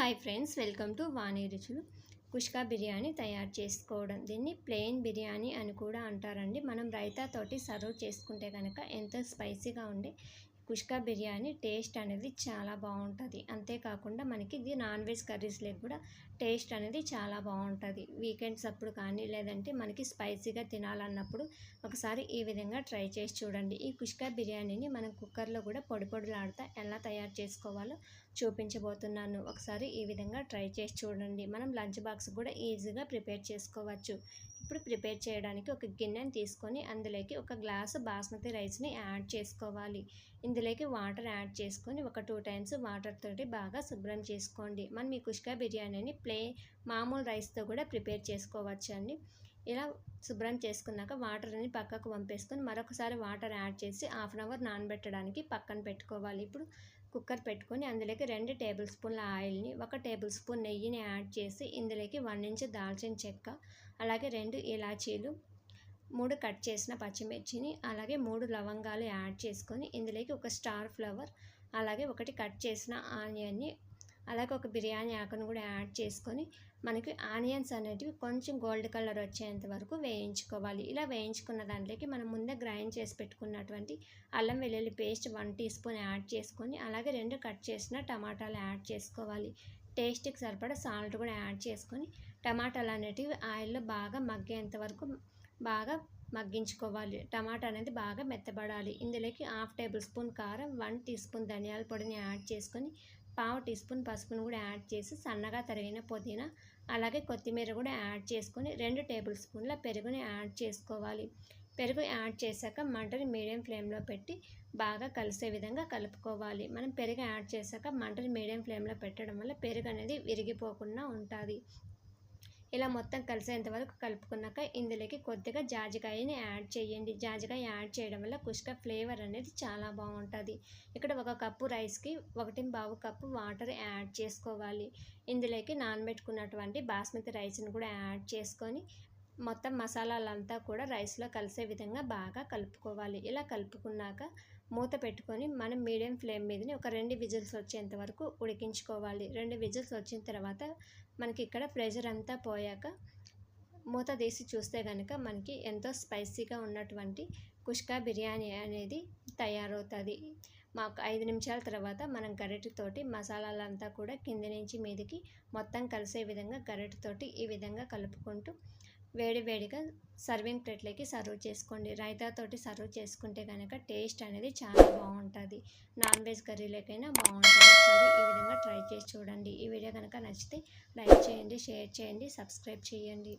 Hi friends welcome to Vani Ruchulu kushka biryani తయారు చేసుకోవడం. దీన్ని ప్లెయిన్ బిర్యానీ అని కూడా అంటారండి. మనం రైతా తోటి సర్వ్ చేసుకుంటే కనుక ఎంతో స్పైసీగా ఉండే కుష్కా బిర్యానీ టేస్ట్ అనేది చాలా బాగుంటుంది. అంతేకాకుండా మనకి ఇది నాన్ వెజ్ కర్రీస్లో కూడా టేస్ట్ అనేది చాలా బాగుంటుంది. వీకెండ్స్ అప్పుడు కానీ లేదంటే మనకి స్పైసీగా తినాలన్నప్పుడు ఒకసారి ఈ విధంగా ట్రై చేసి చూడండి. ఈ కుష్కా బిర్యానీని మనం కుక్కర్లో కూడా పొడి పొడిలాడుతా ఎలా తయారు చేసుకోవాలో చూపించబోతున్నాను. ఒకసారి ఈ విధంగా ట్రై చేసి చూడండి. మనం లంచ్ బాక్స్ కూడా ఈజీగా ప్రిపేర్ చేసుకోవచ్చు. ఇప్పుడు ప్రిపేర్ చేయడానికి ఒక గిన్నెని తీసుకొని అందులోకి ఒక గ్లాసు బాస్మతి రైస్ని యాడ్ చేసుకోవాలి. ఇందులోకి వాటర్ యాడ్ చేసుకొని ఒక టూ టైమ్స్ వాటర్ తోటి బాగా శుభ్రం చేసుకోండి. మనం ఈ కుష్కా బిర్యానీని ప్లే మామూలు రైస్తో కూడా ప్రిపేర్ చేసుకోవచ్చు అండి. ఇలా శుభ్రం చేసుకున్నాక వాటర్ని పక్కకు పంపేసుకొని మరొకసారి వాటర్ యాడ్ చేసి హాఫ్ అన్ అవర్ నానబెట్టడానికి పక్కన పెట్టుకోవాలి. ఇప్పుడు కుక్కర్ పెట్టుకొని అందులోకి రెండు టేబుల్ స్పూన్ల ఆయిల్ని ఒక టేబుల్ స్పూన్ నెయ్యిని యాడ్ చేసి ఇందులోకి వన్ ఇంచ్ దాల్చిన చెక్క అలాగే రెండు ఇలాచీలు మూడు కట్ చేసిన పచ్చిమిర్చిని అలాగే మూడు లవంగాలు యాడ్ చేసుకొని ఇందులోకి ఒక స్టార్ ఫ్లవర్ అలాగే ఒకటి కట్ చేసిన ఆనియన్ని అలాగే ఒక బిర్యానీ ఆకును కూడా యాడ్ చేసుకొని మనకి ఆనియన్స్ అనేటివి కొంచెం గోల్డ్ కలర్ వచ్చేంత వరకు వేయించుకోవాలి. ఇలా వేయించుకున్న దాంట్లోకి మనం ముందే గ్రైండ్ చేసి పెట్టుకున్నటువంటి అల్లం వెల్లుల్లి paste one teaspoon add చేసుకొని అలాగే రెండు కట్ చేసిన టమాటాలు యాడ్ చేసుకోవాలి. టేస్ట్కి సరిపడా సాల్ట్ కూడా యాడ్ చేసుకొని టమాటాలు అనేటివి ఆయిల్లో బాగా మగ్గేంత వరకు బాగా మగ్గించుకోవాలి. టమాటా అనేది బాగా మెత్తబడాలి. ఇందులోకి హాఫ్ టేబుల్ స్పూన్ కారం వన్ టీ స్పూన్ ధనియాల పొడిని యాడ్ చేసుకొని పావు టీ స్పూన్ పసుపును కూడా యాడ్ చేసి సన్నగా తరిగిన పుదీనా అలాగే కొత్తిమీర కూడా యాడ్ చేసుకొని రెండు టేబుల్ స్పూన్ల పెరుగుని యాడ్ చేసుకోవాలి. పెరుగు యాడ్ చేశాక మంటని మీడియం ఫ్లేమ్లో పెట్టి బాగా కలిసే విధంగా కలుపుకోవాలి. మనం పెరుగు యాడ్ చేశాక మంటని మీడియం ఫ్లేమ్లో పెట్టడం వల్ల పెరుగు అనేది విరిగిపోకుండా ఉంటుంది. ఇలా మొత్తం కలిసేంత వరకు కలుపుకున్నాక ఇందులోకి కొద్దిగా జాజికాయని యాడ్ చేయండి. జాజికాయ యాడ్ చేయడం వల్ల కుష్క ఫ్లేవర్ అనేది చాలా బాగుంటుంది. ఇక్కడ ఒక కప్పు రైస్కి ఒకటి బావు కప్పు వాటర్ యాడ్ చేసుకోవాలి. ఇందులోకి నానబెట్టుకున్నటువంటి బాస్మతి రైస్ని కూడా యాడ్ చేసుకొని మొత్తం మసాలాలంతా కూడా రైస్లో కలిసే విధంగా బాగా కలుపుకోవాలి. ఇలా కలుపుకున్నాక మూత పెట్టుకొని మనం మీడియం ఫ్లేమ్ మీదని ఒక రెండు విజిల్స్ వచ్చేంత వరకు ఉడికించుకోవాలి. రెండు విజిల్స్ వచ్చిన తర్వాత మనకి ఇక్కడ ప్రెషర్ అంతా పోయాక మూత తీసి చూస్తే కనుక మనకి ఎంతో స్పైసీగా ఉన్నటువంటి కుష్కా బిర్యానీ అనేది తయారవుతుంది. మాకు ఐదు నిమిషాల తర్వాత మనం గరిటెతోటి మసాలాలంతా కూడా కింది నుంచి మీదికి మొత్తం కలిసే విధంగా గరిటెతోటి ఈ విధంగా కలుపుకుంటూ వేడి వేడిగా సర్వింగ్ ప్లేట్లోకి సర్వ్ చేసుకోండి. రైతాతోటి సర్వ్ చేసుకుంటే కనుక టేస్ట్ అనేది చాలా బాగుంటుంది. నాన్ వెజ్ కర్రీలకైనా బాగుంటుంది. ఒకసారి ఈ విధంగా ట్రై చేసి చూడండి. ఈ వీడియో కనుక నచ్చితే లైక్ చేయండి షేర్ చేయండి సబ్స్క్రైబ్ చేయండి.